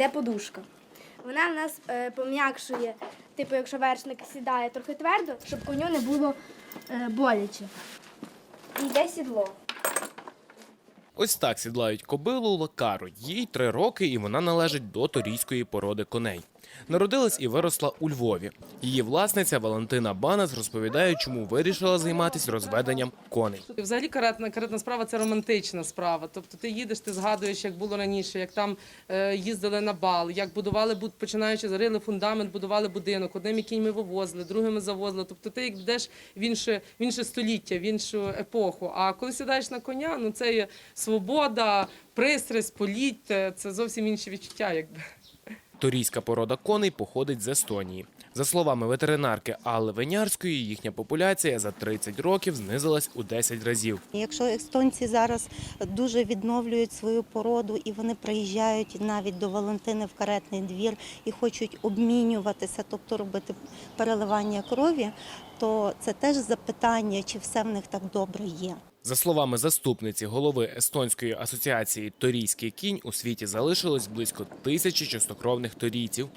йде подушка. Вона в нас е, пом'якшує, типу, якщо вершник сідає трохи твердо, щоб коню не було е, боляче. І йде сідло. Ось так сідлають кобилу лакару. Їй три роки, і вона належить до торійської породи коней. Народилась і виросла у Львові. Її власниця Валентина Банас розповідає, чому вирішила займатися розведенням коней. Взагалі каретна, каретна справа це романтична справа. Тобто ти їдеш, ти згадуєш, як було раніше, як там е, їздили на бал, як будували, буд- починаючи зарили фундамент, будували будинок, одними кіньми вивозили, другими завозили. Тобто ти як йдеш в інше, в інше століття, в іншу епоху. А коли сідаєш на коня, ну це є свобода, пристрасть, поліття, це зовсім інші відчуття, якби. Торійська порода коней походить з Естонії. За словами ветеринарки Алли Венярської, їхня популяція за 30 років знизилась у 10 разів. Якщо естонці зараз дуже відновлюють свою породу і вони приїжджають навіть до Валентини в каретний двір і хочуть обмінюватися, тобто робити переливання крові, то це теж запитання, чи все в них так добре є. За словами заступниці голови Естонської асоціації Торійський кінь у світі залишилось близько тисячі чистокровних торійців.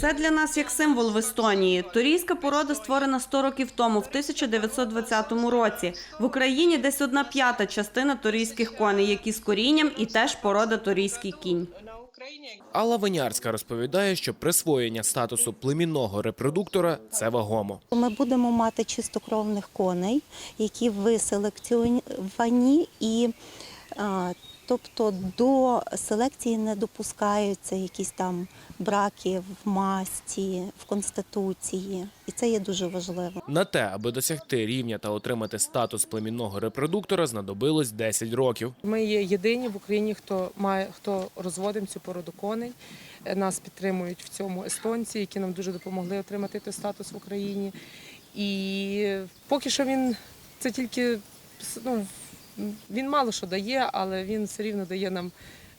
Це для нас як символ в Естонії. Торійська порода створена 100 років тому, в 1920 році. В Україні десь одна п'ята частина торійських коней, які з корінням і теж порода торійський кінь. Алла Венярська розповідає, що присвоєння статусу племінного репродуктора це вагомо. Ми будемо мати чистокровних коней, які виселекціоновані і тобто до селекції не допускаються якісь там браки в масті, в конституції, і це є дуже важливо. На те, аби досягти рівня та отримати статус племінного репродуктора, знадобилось 10 років. Ми є єдині в Україні, хто має хто розводимо цю породу коней. Е, Нас підтримують в цьому естонці, які нам дуже допомогли отримати той статус в Україні. І поки що він це тільки ну, він мало що дає, але він все рівно дає нам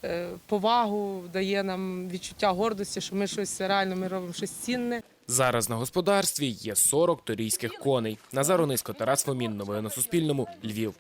е, повагу, дає нам відчуття гордості, що ми щось реально ми робимо щось цінне. Зараз на господарстві є 40 торійських коней. Назар Онисько, Тарас Фомін. Новини на Суспільному. Львів.